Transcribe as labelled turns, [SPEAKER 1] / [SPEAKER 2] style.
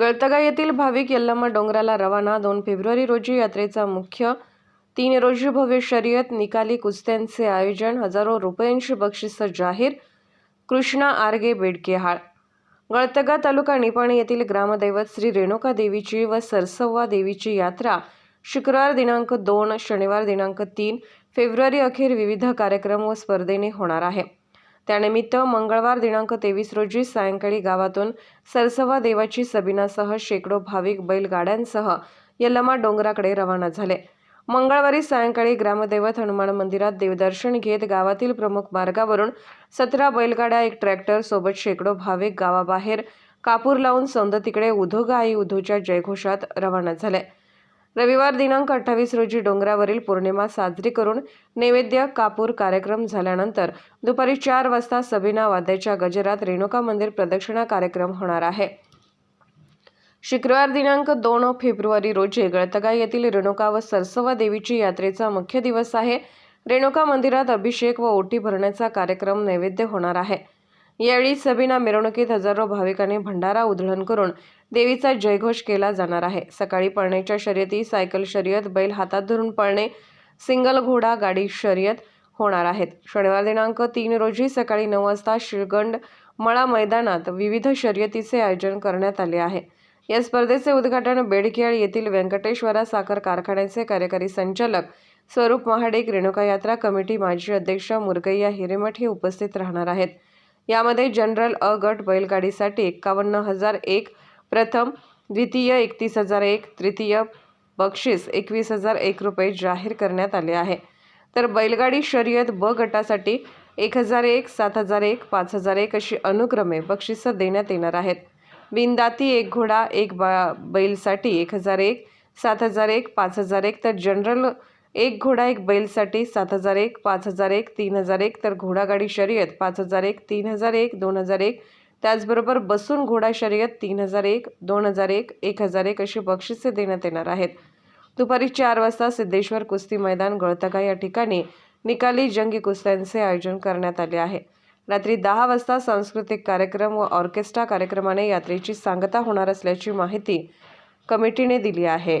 [SPEAKER 1] गळतगा येथील भाविक यल्लमा डोंगराला रवाना. दोन फेब्रुवारी रोजी यात्रेचा मुख्य तीन रोजी भव्य शर्यत निकाली कुस्त्यांचे आयोजन हजारो रुपयांची बक्षिसं जाहीर कृष्णा आरगे बेडकेहाळ गळतगा तालुका निपाणी येथील ग्रामदैवत श्री रेणुका देवीची व सरसव्वा देवीची यात्रा शुक्रवार दिनांक दोन शनिवार दिनांक तीन फेब्रुवारी अखेर विविध कार्यक्रम व स्पर्धेने होणार आहे. त्यानिमित्त मंगळवार दिनांक तेवीस रोजी सायंकाळी गावातून सरसवा देवाची सबिनासह शेकडो भाविक बैलगाड्यांसह यल्लमा डोंगराकडे रवाना झाले. मंगळवारी सायंकाळी ग्रामदैवत हनुमान मंदिरात देवदर्शन घेत गावातील प्रमुख मार्गावरून सतरा बैलगाड्या एक ट्रॅक्टर सोबत शेकडो भाविक गावाबाहेर कापूर लावून सौंदतीकडे उधो ग आई उधोच्या जयघोषात रवाना झाले. रविवार दिनांक अठ्ठावीस रोजी डोंगरावरील पौर्णिमा साजरी करून नैवेद्य कापूर कार्यक्रम झाल्यानंतर दुपारी चार वाजता सबिना वाद्याच्या गजरात रेणुका मंदिर प्रदक्षिणा कार्यक्रम होणार आहे. शुक्रवार दिनांक दोन फेब्रुवारी रोजी गळतगा येथील रेणुका व सरसवा देवीची यात्रेचा मुख्य दिवस आहे. रेणुका मंदिरात अभिषेक व ओटी भरण्याचा कार्यक्रम नैवेद्य होणार आहे. यावेळी सबिना मिरवणुकीत हजारो भाविकांनी भंडारा उधळण करून देवीचा जयघोष केला जाणार आहे. सकाळी पळण्याच्या शर्यती सायकल शर्यत बैल हातात धरून पळणे सिंगल घोडा गाडी शर्यत होणार आहेत. शनिवार दिनांक तीन रोजी सकाळी नऊ वाजता शिळगंड मळा मैदानात विविध शर्यतीचे आयोजन करण्यात आले आहे. या स्पर्धेचे उद्घाटन बेडखेळ येथील व्यंकटेश्वरा साखर कारखान्याचे कार्यकारी संचालक स्वरूप महाडिक रेणुका यात्रा कमिटी माजी अध्यक्ष मुरगैया हिरेमठ हे उपस्थित राहणार आहेत. यामध्ये जनरल अ गट बैलगाडीसाठी एक्कावन्न हजार एक प्रथम द्वितीय एकतीस हजार एक तृतीय बक्षीस एकवीस हजार एक रुपये जाहीर करण्यात आले आहे. तर बैलगाडी शर्यत ब गटासाठी एक हजार एक सात हजार एक पाच हजार एक अशी अनुक्रमे बक्षिसं देण्यात येणार आहेत. बिनदाती एक घोडा एक बा बैलसाठी एक हजार एक सात हजार एक पाच हजार एक तर जनरल एक घोडा एक बैलसाठी सात हजार एक पाच हजार एक तीन हजार एक तर घोडागाडी शर्यत पाच हजार एक तीन हजार एक दोन हजार एक. त्याचबरोबर बसून घोडा शर्यत तीन हजार एक दोन हजार एक एक हजार एक अशी बक्षिसे देण्यात येणार आहेत. दुपारी चार वाजता सिद्धेश्वर कुस्ती मैदान गळतगा या ठिकाणी निकाली जंगी कुस्त्यांचे आयोजन करण्यात आले आहे. रात्री दहा वाजता सांस्कृतिक कार्यक्रम व ऑर्केस्ट्रा कार्यक्रमाने यात्रेची सांगता होणार असल्याची माहिती कमिटीने दिली आहे.